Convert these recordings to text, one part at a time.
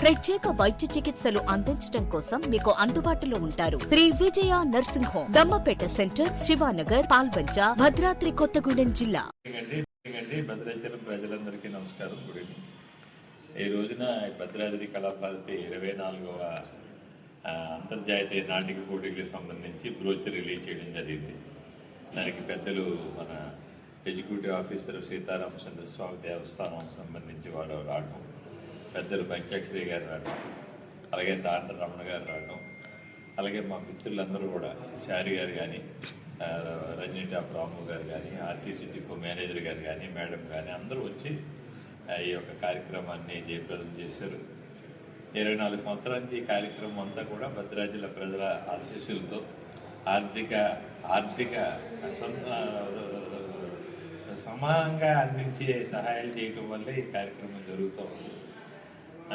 ప్రత్యేక వైద్య చికిత్సలు అందించడం కోసం మీకు అందుబాటులో ఉంటారు. Sri Vijaya nursing home Dammapeta centre Sivanagar Palvancha Bhadradri Kothagudem జిల్లా. భద్రాచలం ప్రజలందరికీ నమస్కారం. Good evening. ఈ రోజున భద్రాద్రి కళాభారతి ఇరవై నాలుగవ అంతర్జాతీయ నాటిక పోటీకి సంబంధించి బ్రోచర్ రిలీజ్ చేయడం జరిగింది. దానికి పెద్దలు మన ఎగ్జిక్యూటివ్ ఆఫీసర్ సీతారామచంద్ర స్వామి దేవస్థానం సంబంధించి వారు రావడం. పెద్దలు పంచాక్షరి గారు రావడం అలాగే తాండ రమణ గారు రావడం అలాగే మా మిత్రులందరూ కూడా శారి గారు కానీ రంజిత రాము గారు కానీ ఆర్టీసీ డిపో మేనేజర్ గారు కానీ మేడం కానీ అందరూ వచ్చి ఈ యొక్క కార్యక్రమాన్ని జయప్రదం చేశారు. ఇరవై నాలుగు సంవత్సరాల నుంచి ఈ కార్యక్రమం అంతా కూడా భద్రాచల ప్రజల ఆశీస్సులతో ఆర్థిక ఆర్థిక సొంత సమానంగా అందించే సహాయాలు చేయటం వల్లే ఈ కార్యక్రమం జరుగుతూ ఉంది.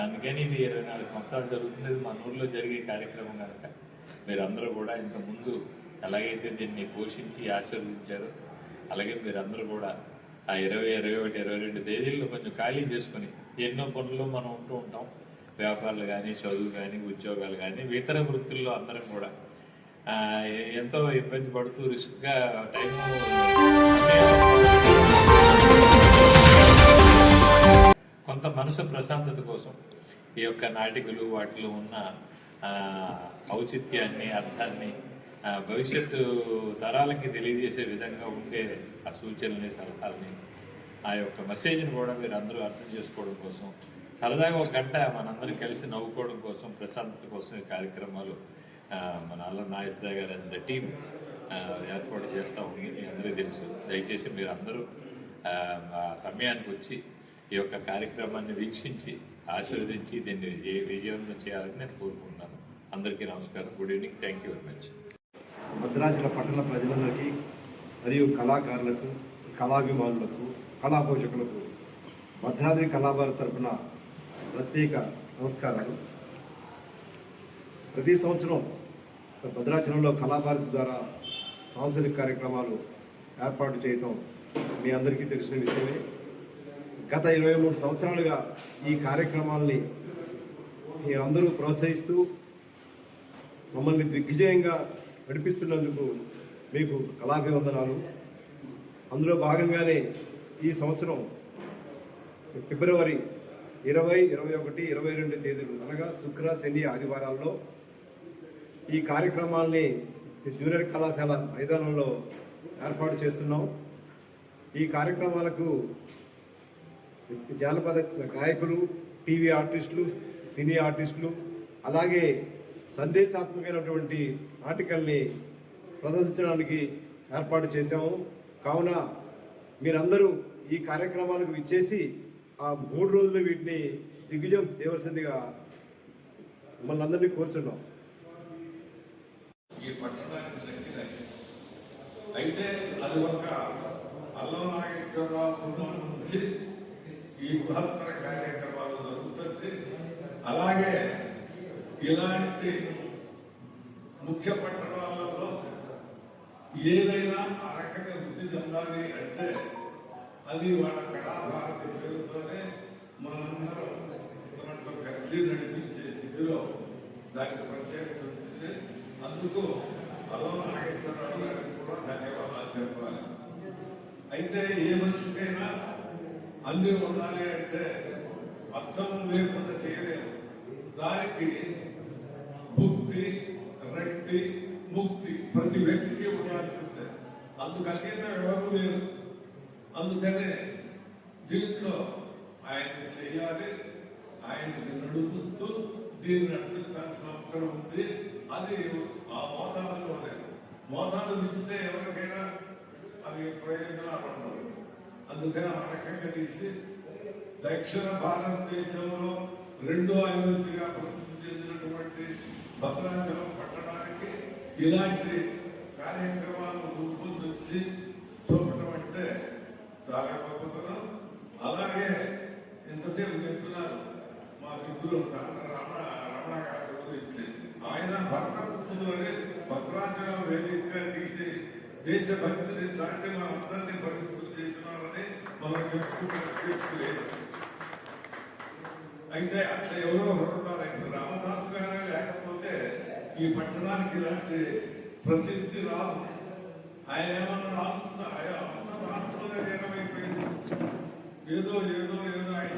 అందుకని ఇది ఇరవై నాలుగు సంవత్సరాలు జరుగుతుంది. మన ఊర్లో జరిగే కార్యక్రమం కనుక. మీరందరూ కూడా ఇంతకుముందు ఎలాగైతే దీన్ని పోషించి ఆశీర్వదించారో అలాగే మీరందరూ కూడా ఆ ఇరవై ఇరవై ఒకటి ఇరవై రెండు తేదీల్లో కొంచెం ఖాళీ చేసుకుని ఎన్నో పనుల్లో మనం ఉంటూ ఉంటాం. వ్యాపారాలు కానీ చదువు కానీ ఉద్యోగాలు కానీ ఇతర వృత్తుల్లో అందరం కూడా ఎంతో ఇబ్బంది పడుతూ రిస్క్గా టైం కొంత మనసు ప్రశాంతత కోసం ఈ యొక్క నాటికలు వాటిలో ఉన్న ఔచిత్యాన్ని అర్థాన్ని భవిష్యత్తు తరాలకి తెలియజేసే విధంగా ఉండే ఆ సూచనల్ని సలహాలని ఆ యొక్క మెసేజ్ని కూడా మీరు అందరూ అర్థం చేసుకోవడం కోసం సరదాగా ఒక గంట మనందరం కలిసి నవ్వుకోవడం కోసం ప్రశాంతత కోసం ఈ కార్యక్రమాలు మన అల్ల నాగేశ్వర గారు అండ్ టీం ఏర్పాటు చేస్తూ ఉంది. అందరికీ తెలుసు. దయచేసి మీరు అందరూ సమయానికి వచ్చి ఈ యొక్క కార్యక్రమాన్ని వీక్షించి ఆశీర్వదించి దీన్ని విజయ విజయవంతం చేయాలని నేను కోరుకుంటున్నాను. అందరికీ నమస్కారం. Good evening thank you very much Bhadrachala పట్టణ ప్రజలందరికీ మరియు కళాకారులకు కళాభిమానులకు కళా పోషకులకు భద్రాద్రి కళాభారత్ తరపున ప్రత్యేక నమస్కారాలు. ప్రతి సంవత్సరం భద్రాచలంలో కళాభారతి ద్వారా సాంస్కృతిక కార్యక్రమాలు ఏర్పాటు చేయటం మీ అందరికీ తెలిసిన విషయమే. గత ఇరవై మూడు సంవత్సరాలుగా ఈ కార్యక్రమాల్ని మీరందరూ ప్రోత్సహిస్తూ మమ్మల్ని దిగ్విజయంగా నడిపిస్తున్నందుకు మీకు కళాభివందనాలు. అందులో భాగంగానే ఈ సంవత్సరం ఫిబ్రవరి ఇరవై ఇరవై ఒకటి ఇరవై రెండు తేదీలు అనగా శుక్ర శని ఆదివారాల్లో ఈ కార్యక్రమాల్ని జూనియర్ కళాశాల మైదానంలో ఏర్పాటు చేస్తున్నాం. ఈ కార్యక్రమాలకు జానపద గాయకులు టీవీ ఆర్టిస్టులు సినీ ఆర్టిస్టులు అలాగే సందేశాత్మకమైనటువంటి ఆటికల్ని ప్రదర్శించడానికి ఏర్పాటు చేశాము. కావున మీరందరూ ఈ కార్యక్రమాలకు విచ్చేసి ఆ మూడు రోజులు వీటిని దిగ్విజయం చేయవలసిందిగా మిమ్మల్ని అందరినీ కోరుచున్నాం. అయితే అది ఒక అల్లం నాగేశ్వరరావు నుంచి ఈ బృహత్తర కార్యక్రమాలు జరుగుతుంది అలాగే ఇలాంటి ముఖ్య పట్టణాలలో ఏదైనా ఆ రకంగా వృద్ధి చెందాలి అంటే అది వాళ్ళ కళాభారతి పేరుతోనే మనందరం దాంట్లో కలిసి నడిపించే స్థితిలో దానికి ప్రత్యేకత వచ్చింది అందుకు అల్లం నాగేశ్వరరావు గారికి కూడా ధన్యవాదాలు చెప్పాలి. అయితే ఏ మనిషికైనా అన్ని ఉండాలి అంటే అర్థం లేకుండా చేయలేము. దానికి భుక్తి రక్తి ముక్తి ప్రతి వ్యక్తికి ఉండాల్సిందే. అందుకు అతీతం ఎవరు లేరు. అందుకనే దీంట్లో ఆయన చేయాలి ఆయన నడుపుస్తూ దీన్ని నడిపించాల్సిన అవసరం ఉంది. అది ఆ మోతాదులోనే. మోతాదు మించితే ఎవరికైనా అవి ప్రయోజనాలు ఉండవు. అందుకని ఆ రకంగా తీసి దక్షిణ భారతదేశంలో రెండో అభివృద్ధిగా ప్రసిద్ధి చెందినటువంటి భద్రాచలం పట్టణానికి ఇలాంటి కార్యక్రమాలు రూపొందించి చూపటం అంటే చాలా గొప్పతనం. అలాగే ఇంతసేపు చెప్తున్నారు మా మిత్రులు రమణ రమణ గారి గురించి. ఆయన భర్త కూర్చుని భద్రాచలం వేదికగా తీసి దేశభక్తిని చాటి మన అందరినీ పరిస్థితులు చేసినారని మనం చెప్పుకునే లేదు. అయితే అట్లా ఎవరో ఒకరు ఇప్పుడు రామదాస్ గారే లేకపోతే ఈ పట్టణానికి ఇలాంటి ప్రసిద్ధి రాదు. ఆయన ఏమన్నా అంత అంత రాష్ట్రంలో ఏమైపోయింది ఏదో ఏదో ఏదో ఆయన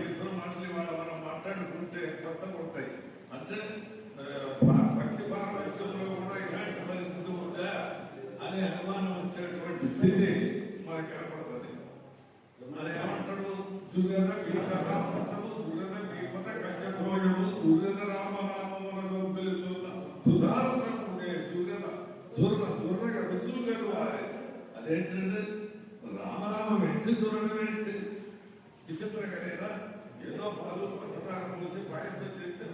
అదేంటంటే రామరామం ఎట్టి దూరడం ఏంటి విచిత్రంగా కదా ఏదో పాలు పంచదార పోసి పాయసం చేస్తే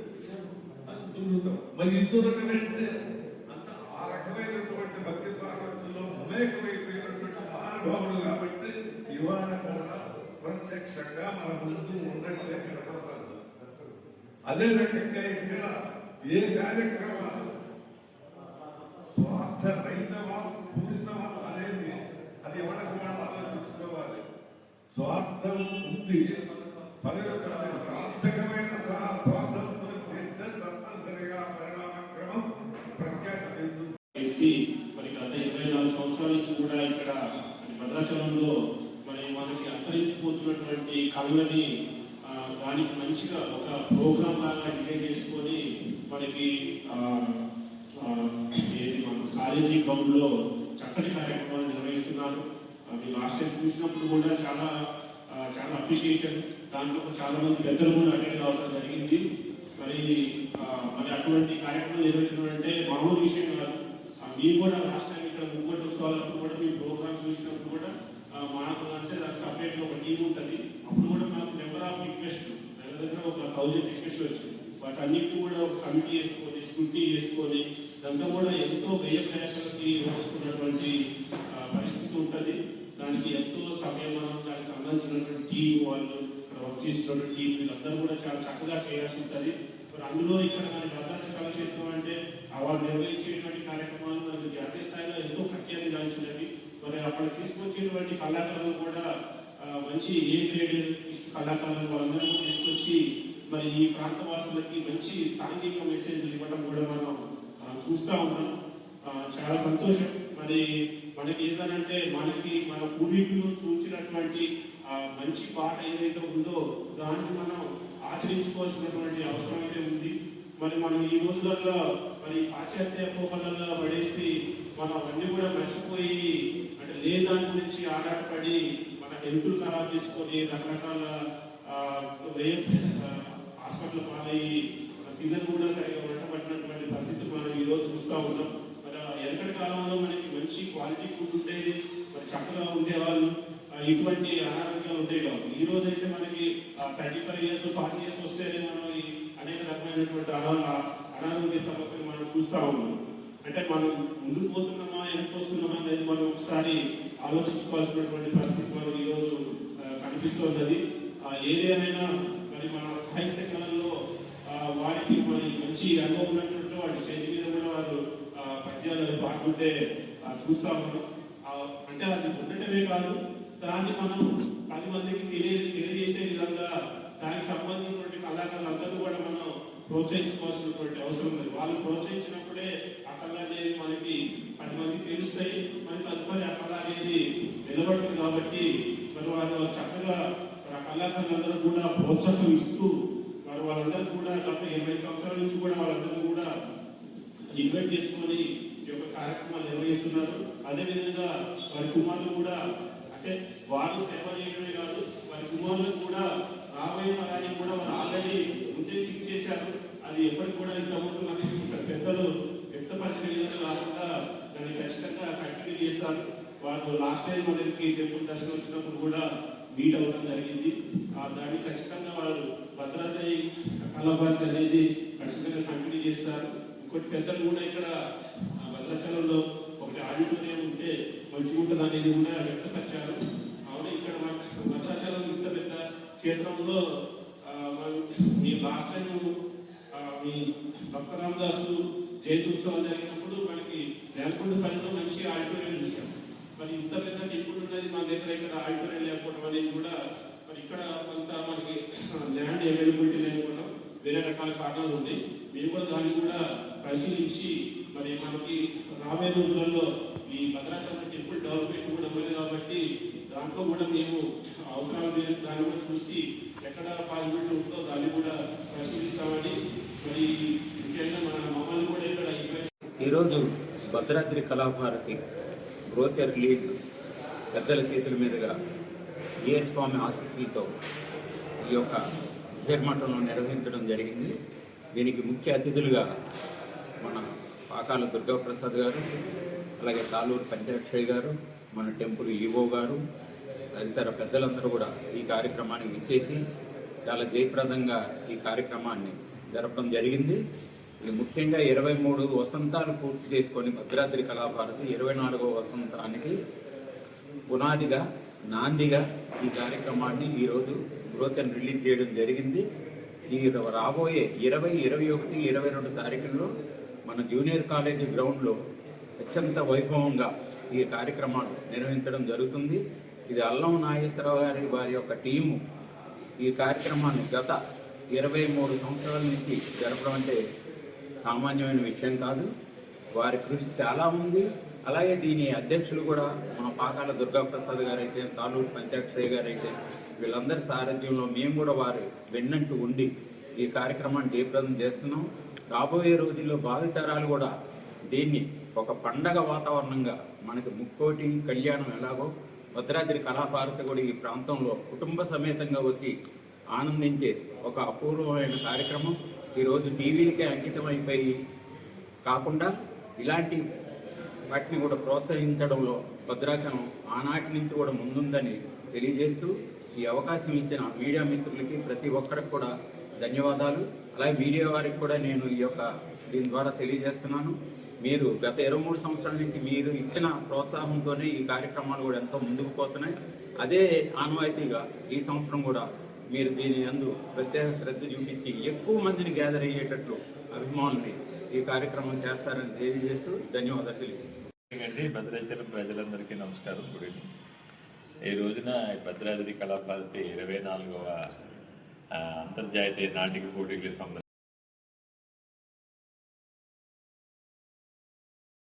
అది దూరుతాం మరి ఈ దూరడం ఏంటి? అంత ఆ రకమైనటువంటి భక్తి పార్వస్సులో మమేకమైపోయినటువంటి మహానుభావులు కాబట్టి ఇవాళ కూడా ప్రత్యక్షంగా మన ముందు ఉన్నట్లే కనపడతారు అదే రకంగా ఇక్కడ ఏ కార్యక్రమాలు స్వార్థ రహితమా పూరితమా అనేది అది ఎవరికి వాళ్ళు ఆలోచించుకోవాలి స్వార్థం ఉంది. పని యొక్క సార్థకమైన స్వార్థంతో చేస్తే తప్పనిసరిగా పరిణామక్రమం ప్రఖ్యాతి చెందుతుంది వ్యక్తి మరి గత ఇరవై నాలుగు సంవత్సరాల నుంచి కూడా ఇక్కడ భద్రాచలంలో మరి మనకి అంతరించిపోతున్నటువంటి కళలని ఆ, దానికి మంచిగా ఒక ప్రోగ్రామ్ లాగా డిజైన్ చేసుకొని మనకి ఆ, ఏది మన కాలేజీ గ్రౌండ్లో చక్కటి కార్యక్రమాలు నిర్వహిస్తున్నారు. ఆ, మీరు లాస్ట్ టైం చూసినప్పుడు కూడా చాలా చాలా అప్రిషియేషన్ దాంట్లో చాలా మంది పెద్దలు కూడా అటెండ్ అవ్వడం జరిగింది. మరి మరి అటువంటి కార్యక్రమం నిర్వహించడం అంటే మామూలు విషయం కాదు. మీరు కూడా లాస్ట్ టైం ఇక్కడ ముగ్గురు ఉత్సవాలప్పుడు కూడా మేము ప్రోగ్రామ్ చూసినప్పుడు కూడా మాకు అంటే దానికి సపరేట్గా ఒక టీం ఉంటుంది. అప్పుడు కూడా మాకు నెంబర్ ఆఫ్ రిక్వెస్ట్ దగ్గర దగ్గర ఒక థౌజండ్ రిక్వెస్ట్ వచ్చింది. వాటి అన్నిటి కూడా ఒక కమిటీ చేసుకొని స్కూటీ వేసుకొని ఇదంతా కూడా ఎంతో వ్యయ ప్రయాసాలకి వస్తున్నటువంటి పరిస్థితి ఉంటుంది. దానికి ఎంతో సమయం మనం దానికి సంబంధించినటువంటి టీం వాళ్ళు ఇక్కడ వర్క్ చేసినటువంటి టీం వీళ్ళందరూ కూడా చాలా చక్కగా చేయాల్సి ఉంటుంది. మరి అందులో ఇక్కడ మన భద్రత చేస్తాం అంటే వాళ్ళు నిర్వహించేటువంటి కార్యక్రమాలు మనకు జాతీయ స్థాయిలో ఎంతో ప్రఖ్యాతి గాంచినవి మరి అక్కడ తీసుకొచ్చేటువంటి కళాకారులు కూడా మంచి ఏ గ్రేడ్ కళాకారులు వాళ్ళందరూ తీసుకొచ్చి మరి ఈ ప్రాంత వాసులకి మంచి సాంఘిక మెసేజ్లు ఇవ్వడం కూడా మనం చూస్తా ఉన్నాం. చాలా సంతోషం. మరి మనకి ఏదనంటే మనకి మన పూర్వీకులు చూసినటువంటి ఆ మంచి పాట ఏదైతే ఉందో దాన్ని మనం ఆచరించుకోవాల్సినటువంటి అవసరం అయితే ఉంది. మరి మనం ఈ రోజులలో మరి పాశ్చాత్య కోపలలో పడేసి మనం అన్నీ కూడా మర్చిపోయి అంటే లేని దాని గురించి ఆరాటపడి మన హెల్త్లు ఖరాబ్ చేసుకొని రకరకాల హాస్పిటల్ పాలయ్యి పిల్లలు కూడా సరిగా వంట పట్టినటువంటి పరిస్థితి ఈరోజు చూస్తూ ఉన్నాం. మరి వెనకటి కాలంలో మనకి మంచి క్వాలిటీ ఫుడ్ ఉండేది మరి చక్కగా ఉండేవాళ్ళు ఇటువంటి అనారోగ్యాలు ఉండే కావు. ఈ రోజు అయితే మనకి thirty five years forty years వస్తేనే మనం ఈ అనేక రకమైనటువంటి అనారోగ్య సమస్యలు మనం చూస్తూ ఉన్నాం. అంటే మనం ముందుకు పోతున్నామా వెనక్కి అనేది మనం ఒకసారి ఆలోచించుకోవాల్సినటువంటి పరిస్థితి మనం ఈరోజు కనిపిస్తున్నది. ఏదేమైనా మరి మన సాహిత్య కళల్లో వారికి మరి మంచి అనుభవం ఉన్నటువంటి వాటి స్టేజ్ మీద కూడా పద్యాలు పాడుతుంటే చూస్తా ఉన్నాం అంటే అది ఉండటమే కాదు దాన్ని మనం పది మందికి తెలియ తెలియజేసే విధంగా దానికి సంబంధించినటువంటి కళాకారులందరూ కూడా మనం ప్రోత్సహించుకోవాల్సినటువంటి అవసరం ఉంది వాళ్ళు ప్రోత్సహించినప్పుడే ఆ కళ అనేది మనకి పది మందికి తెలుస్తాయి. మరి తదుపరి ఆ కళ అనేది నిలబడుతుంది కాబట్టి మరి వాళ్ళు చక్కగా ఆ కళాకారులందరూ కూడా ప్రోత్సాహం ఇస్తూ మరి వాళ్ళందరూ కూడా గత ఇరవై సంవత్సరాల నుంచి కూడా వాళ్ళందరూ కూడా ఇన్వైట్ చేసుకొని కార్యక్రమాలు నిర్వహిస్తున్నారు. అదేవిధంగా వారి కుమారులు కూడా అంటే వారు సేవ చేయడమే కాదు వారి కుమారులకు కూడా రాబోయే తరానికి కూడా వారు ఆల్రెడీ ముందే ఫిక్స్ చేశారు. అది ఎప్పటికి కూడా ఇంతకుముందు మనకి పెద్దలు వ్యక్తపరిచిన విధంగా కాకుండా దాన్ని ఖచ్చితంగా కంటిన్యూ చేస్తారు. వాళ్ళు లాస్ట్ టైం మనకి టెంపుల్ దర్శనం వచ్చినప్పుడు కూడా మీట్ అవ్వడం జరిగింది. ఆ దాన్ని ఖచ్చితంగా వాళ్ళు భద్రాద్రి కళాభారతి అనేది ఖచ్చితంగా కంటిన్యూ చేస్తారు. ఇంకోటి పెద్దలు కూడా ఇక్కడ ఆ ఒకటి ఆడిటోరియం ఉంటే మంచిగా ఉంటుంది అనేది కూడా వ్యక్తపరిచారు. అవును ఇక్కడ మన భద్రాచలం ఇంత పెద్ద క్షేత్రంలో మనం మీ లాస్ట్ టైం మీ భక్త రామదాసు జయంతి ఉత్సవాలు జరిగినప్పుడు మనకి నేలకొండ పనిలో మంచి ఆడిటోరియం చూసాం మరి ఇంత పెద్ద నిపుణులు ఉన్నది మన దగ్గర ఇక్కడ ఆడిటోరియం లేకపోవడం అనేది కూడా మరి ఇక్కడ కొంత మనకి ల్యాండ్ అవైలబిలిటీ లేకపోవడం వేరే రకాల కారణాలు ఉన్నాయి. మేము కూడా దాన్ని కూడా పరిశీలించి మరి మనకి రాబోయే రోజులలో ఈ భద్రాచలం టెంపుల్ డెవలప్మెంట్ కూడా ఉంది కాబట్టి దాంట్లో కూడా మేము అవసరాలు లేని దాన్ని కూడా చూసి ఎక్కడ పాసిబిలిటీ ఉందో దాన్ని కూడా పరిశీలిస్తామని మరి ముఖ్యంగా మన మమ్మల్ని కూడా ఇక్కడ ఈరోజు భద్రాద్రి కళాభారతి గ్రోతర్ లీగ్ పెద్దల చేతుల మీదుగా ఏ స్వామి ఆశీస్సులతో ఈ యొక్క నిర్మాణంలో నిర్వహించడం జరిగింది. దీనికి ముఖ్య అతిథులుగా మన పాకాల దుర్గాప్రసాద్ గారు అలాగే తాలూరు పంచాక్షయ్య గారు మన టెంపుల్ ఈవో గారు తదితర పెద్దలందరూ కూడా ఈ కార్యక్రమానికి విచ్చేసి చాలా జయప్రదంగా ఈ కార్యక్రమాన్ని జరపడం జరిగింది. ఇది ముఖ్యంగా ఇరవై మూడు వసంతాలు పూర్తి చేసుకొని భద్రాద్రి కళాభారతి ఇరవై నాలుగవ వసంతానికి పునాదిగా నాందిగా ఈ కార్యక్రమాన్ని ఈరోజు బ్రోచర్ రిలీజ్ చేయడం జరిగింది. ఈ రాబోయే ఇరవై ఇరవై ఒకటి ఇరవై రెండు తారీఖుల్లో మన జూనియర్ కాలేజీ గ్రౌండ్లో అత్యంత వైభవంగా ఈ కార్యక్రమాలు నిర్వహించడం జరుగుతుంది. ఇది అల్లం నాగేశ్వరరావు గారి వారి యొక్క టీము ఈ కార్యక్రమాన్ని గత ఇరవై మూడు సంవత్సరాల నుంచి జరపడం అంటే సామాన్యమైన విషయం కాదు. వారి కృషి చాలా ఉంది. అలాగే దీని అధ్యక్షులు కూడా మన పాకాల దుర్గాప్రసాద్ గారైతే తాలూరు పంచాక్షరయ్య గారైతే వీళ్ళందరి సారథ్యంలో మేము కూడా వారి వెన్నంటూ ఉండి ఈ కార్యక్రమాన్ని జయప్రదం చేస్తున్నాం. రాబోయే రోజుల్లో భావితరాలు కూడా దీన్ని ఒక పండగ వాతావరణంగా మనకి ముక్కోటి కళ్యాణం ఎలాగో భద్రాద్రి కళాభారత కూడా ఈ ప్రాంతంలో కుటుంబ సమేతంగా వచ్చి ఆనందించే ఒక అపూర్వమైన కార్యక్రమం. ఈరోజు టీవీలకే అంకితమైపోయి కాకుండా ఇలాంటి వాటిని కూడా ప్రోత్సహించడంలో భద్రాచలం ఆనాటి నుంచి కూడా ముందుందని తెలియజేస్తూ ఈ అవకాశం ఇచ్చిన మీడియా మిత్రులకి ప్రతి ఒక్కరికి కూడా ధన్యవాదాలు. అలాగే మీడియా వారికి కూడా నేను ఈ యొక్క దీని ద్వారా తెలియజేస్తున్నాను. మీరు గత ఇరవై మూడు సంవత్సరాల నుంచి మీరు ఇచ్చిన ప్రోత్సాహంతోనే ఈ కార్యక్రమాలు కూడా ఎంతో ముందుకు పోతున్నాయి. అదే ఆనవాయితీగా ఈ సంవత్సరం కూడా మీరు దీని అందు ప్రత్యేక శ్రద్ధ చూపించి ఎక్కువ మందిని గ్యాదర్ అయ్యేటట్లు అభిమానుల్ని ఈ కార్యక్రమం చేస్తారని తెలియజేస్తూ ధన్యవాదాలు తెలియజేస్తున్నాను. భద్రాచలం ప్రజలందరికీ నమస్కారం. గుడి ఈ రోజున ఈ భద్రాద్రి కళాభారతి ఇరవై నాలుగవ ಅಂತರ್ಜಾತೀಯ ನಾಟಿಕ ಕೂಟಿಗೆ ಸಂಬಂಧ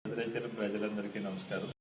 రైతుల ప్రజలందరికీ నమస్కారం.